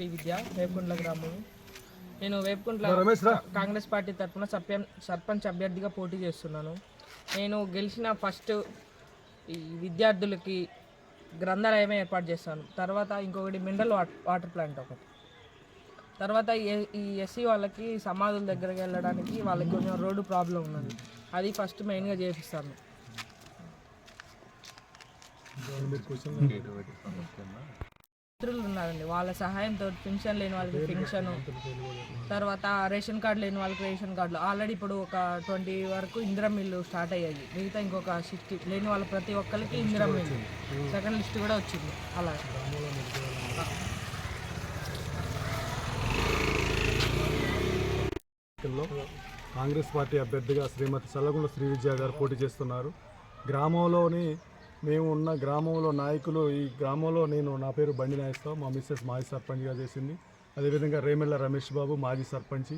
వేపుకుంట్ల గ్రామం. నేను వేపుకుంట్ల కాంగ్రెస్ పార్టీ తరఫున సర్పం సర్పంచ్ అభ్యర్థిగా పోటీ చేస్తున్నాను. నేను గెలిచిన ఫస్ట్ ఈ విద్యార్థులకి గ్రంథాలయం ఏర్పాటు చేస్తాను. తర్వాత ఇంకొకటి మినరల్ వాట్- వాటర్ ప్లాంట్ ఒకటి. తర్వాత ఈ ఎస్సీ వాళ్ళకి సమాధుల దగ్గరికి వెళ్ళడానికి వాళ్ళకి కొంచెం రోడ్డు ప్రాబ్లం ఉన్నది. అది ఫస్ట్ మెయిన్గా చేపిస్తాను. మిత్రులు ఉన్నారండి వాళ్ళ సహాయంతో పింఛన్ లేని వాళ్ళకి పింఛను తర్వాత రేషన్ కార్డు లేని వాళ్ళకి రేషన్ కార్డులు. ఆల్రెడీ ఇప్పుడు ఒక ట్వంటీ వరకు ఇందిరా మిల్లు స్టార్ట్ అయ్యాయి. మిగతా ఇంకొక సిక్స్టీ లేని వాళ్ళ ప్రతి ఒక్కరికి ఇందిరా మిల్లు. సెకండ్ లిస్ట్ కూడా వచ్చింది. అలా. కాంగ్రెస్ పార్టీ అభ్యర్థిగా శ్రీమతి చల్లగుండ శ్రీ విద్యా గారు పోటీ చేస్తున్నారు. గ్రామంలోని మేము ఉన్న గ్రామంలో నాయకులు ఈ గ్రామంలో నేను నా పేరు బండి నాయస్తావు మా మిస్సెస్ మాజీ సర్పంచ్గా చేసింది. అదేవిధంగా రేమెళ్ళ రమేష్ బాబు మాజీ సర్పంచి.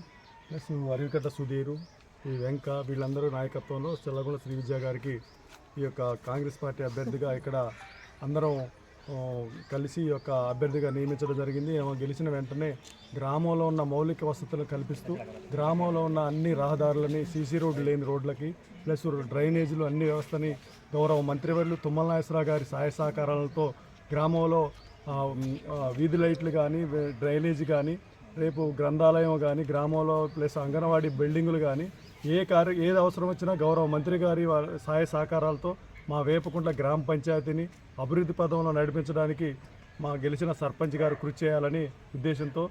ప్లస్ అరివికట్ట సుధీరు ఈ వెంక వీళ్ళందరూ నాయకత్వంలో చల్లగుండ శ్రీ విద్యా గారికి ఈ యొక్క కాంగ్రెస్ పార్టీ అభ్యర్థిగా ఇక్కడ అందరం కలిసి ఒక యొక్క అభ్యర్థిగా నియమించడం జరిగింది. ఆమె గెలిచిన వెంటనే గ్రామంలో ఉన్న మౌలిక వసతులను కల్పిస్తూ గ్రామంలో ఉన్న అన్ని రహదారులని సీసీ రోడ్లు లేని రోడ్లకి ప్లస్ డ్రైనేజీలు అన్ని వ్యవస్థని గౌరవ మంత్రివర్యులు తుమ్మల నాగేశ్వరరావు గారి సహాయ సహకారాలతో గ్రామంలో వీధి లైట్లు కానీ డ్రైనేజీ కానీ రేపు గ్రంథాలయం కానీ గ్రామంలో ప్లస్ అంగన్వాడీ బిల్డింగులు కానీ ఏ కార్య ఏది అవసరం వచ్చినా గౌరవ మంత్రి గారి సహాయ సహకారాలతో మా వేపకుంట్ల గ్రామ పంచాయతీని అభివృద్ధి పదంలో నడిపించడానికి మా గెలిచిన సర్పంచ్ గారు కృషి చేయాలని ఉద్దేశంతో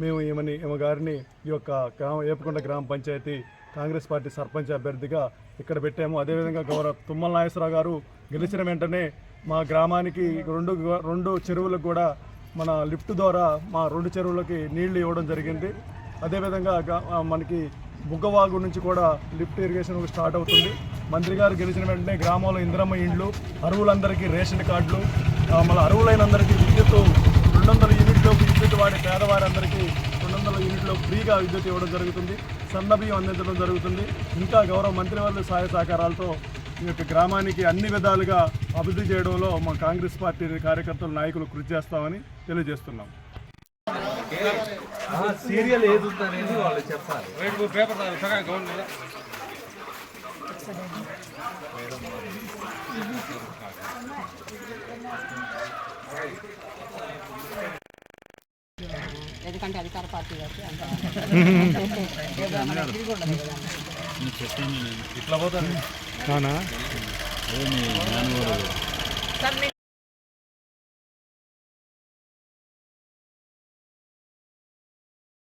మేము ఈమెని ఈమె గారిని ఈ యొక్క గ్రామ వేపకుంట గ్రామ పంచాయతీ కాంగ్రెస్ పార్టీ సర్పంచ్ అభ్యర్థిగా ఇక్కడ పెట్టాము. అదేవిధంగా గౌరవ తుమ్మల నాగేశ్వరరావు గారు గెలిచిన వెంటనే మా గ్రామానికి రెండు రెండు చెరువులకు కూడా మన లిఫ్ట్ ద్వారా మా రెండు చెరువులకి నీళ్ళు ఇవ్వడం జరిగింది. అదేవిధంగా మనకి బుగ్గవాగు నుంచి కూడా లిఫ్ట్ ఇరిగేషన్ స్టార్ట్ అవుతుంది. మంత్రి గారు గెలిచిన వెంటనే గ్రామంలో ఇంద్రమ్మ ఇండ్లు అరువులందరికీ రేషన్ కార్డులు మళ్ళీ అరువులైనందరికీ విద్యుత్ రెండు వందల యూనిట్లు విద్యుత్ వాడే పేదవారందరికీ రెండు వందల యూనిట్లు ఫ్రీగా విద్యుత్ ఇవ్వడం జరుగుతుంది సన్న బియ్యం అందించడం జరుగుతుంది. ఇంకా గౌరవ మంత్రి వాళ్ళ సహాయ సహకారాలతో ఈ యొక్క గ్రామానికి అన్ని విధాలుగా అభివృద్ధి చేయడంలో మా కాంగ్రెస్ పార్టీ కార్యకర్తలు నాయకులు కృషి చేస్తామని తెలియజేస్తున్నాం. సీరియల్ ఏది వాళ్ళు చెప్పాలి. ఎందుకంటే అధికార పార్టీ కాబట్టి అంత ఇట్లా పోతాను సార్